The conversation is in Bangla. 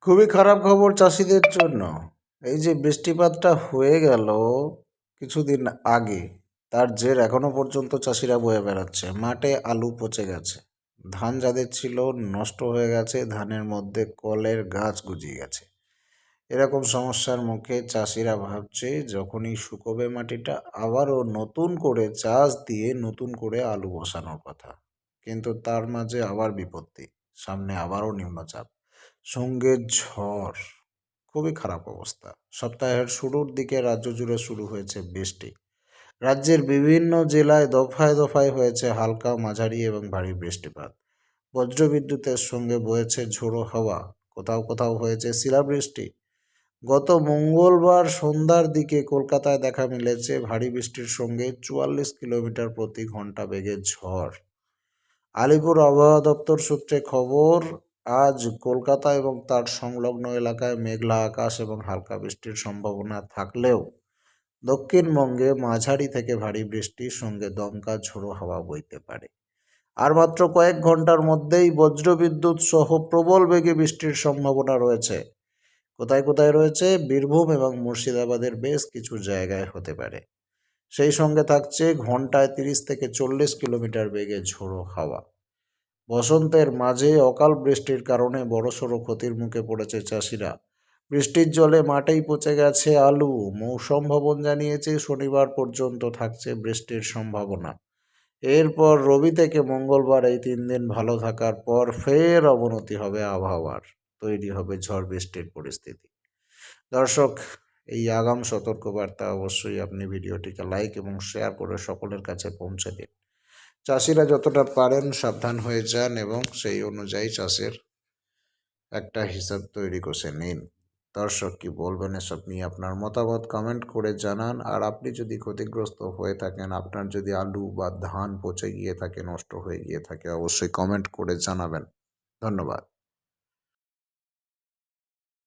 খুবই খারাপ খবর চাষিদের জন্য। এই যে বৃষ্টিপাতটা হয়ে গেল কিছুদিন আগে, তার জের এখনও পর্যন্ত চাষিরা বয়ে বেড়াচ্ছে। মাঠে আলু পচে গেছে। ধান যাদের ছিল নষ্ট হয়ে গেছে, ধানের মধ্যে কলের গাছ গুজিয়ে গেছে। এরকম সমস্যার মুখে চাষিরা ভাবছে, যখনই শুকোবে মাটিটা, আবারও নতুন করে চাষ দিয়ে নতুন করে আলু বসানোর কথা। কিন্তু তার মাঝে আবার বিপত্তি, সামনে আবারও নিম্নচাপ। সঙ্গে ঝড়। খুবই খারাপ অবস্থা। সপ্তাহের শুরুর দিকে রাজ্য জুড়ে শুরু হয়েছে বৃষ্টি। রাজ্যের বিভিন্ন জেলায় দফায় দফায় হয়েছে হালকা মাঝারি এবং ভারী বৃষ্টিপাত। বজ্রবিদ্যুতের সঙ্গে বয়েছে ঝোড়ো হাওয়া। কোথাও কোথাও হয়েছে শিলাবৃষ্টি। গত মঙ্গলবার সন্ধ্যার দিকে কলকাতায় দেখা মিলেছে ভারী বৃষ্টির সঙ্গে চুয়াল্লিশ কিলোমিটার প্রতি ঘণ্টা বেগে ঝড়। আলিপুর আবহাওয়া দপ্তর সূত্রে খবর আজ কলকাতা এবং তার সংলগ্ন এলাকায় মেঘলা আকাশ এবং হালকা বৃষ্টির সম্ভাবনা থাকলেও দক্ষিণবঙ্গে মাঝারি থেকে ভারী বৃষ্টির সঙ্গে দমকা ঝোড়ো হাওয়া বইতে পারে। আর মাত্র কয়েক ঘণ্টার মধ্যেই বজ্রবিদ্যুৎ সহ প্রবল বেগে বৃষ্টির সম্ভাবনা রয়েছে। কোথায় কোথায় রয়েছে? বীরভূম এবং মুর্শিদাবাদের বেশ কিছু জায়গায় হতে পারে। সেই সঙ্গে থাকছে ঘন্টায় তিরিশ থেকে চল্লিশ কিলোমিটার বেগে ঝোড়ো হাওয়া। বসন্তের মাঝে অকাল বৃষ্টির কারণে বড়সড় ক্ষতির মুখে পড়েছে চাষিরা। বৃষ্টির জলে মাঠেই পচে গেছে আলু। মৌসম ভবন জানিয়েছে, শনিবার পর্যন্ত থাকছে বৃষ্টির সম্ভাবনা। এরপর রবি থেকে মঙ্গলবার এই তিন দিন ভালো থাকার পর ফের অবনতি হবে আবহাওয়ার। তৈরি হবে ঝড় বৃষ্টির পরিস্থিতি। দর্শক, এই আগাম সতর্কবার্তা অবশ্যই আপনি ভিডিওটিকে লাইক এবং শেয়ার করে সকলের কাছে পৌঁছে দিন। চাষিরা যতটা পারেন সাবধান হয়ে যান এবং সেই অনুযায়ী চাষের একটা হিসাব তৈরি করে নিন। দর্শক কি বলবেন এসব নিয়ে আপনার মতামত কমেন্ট করে জানান। আর আপনি যদি ক্ষতিগ্রস্ত হয়ে থাকেন, আপনার যদি আলু বা ধান পচে গিয়ে থাকে, নষ্ট হয়ে গিয়ে থাকে, অবশ্যই কমেন্ট করে জানাবেন। ধন্যবাদ।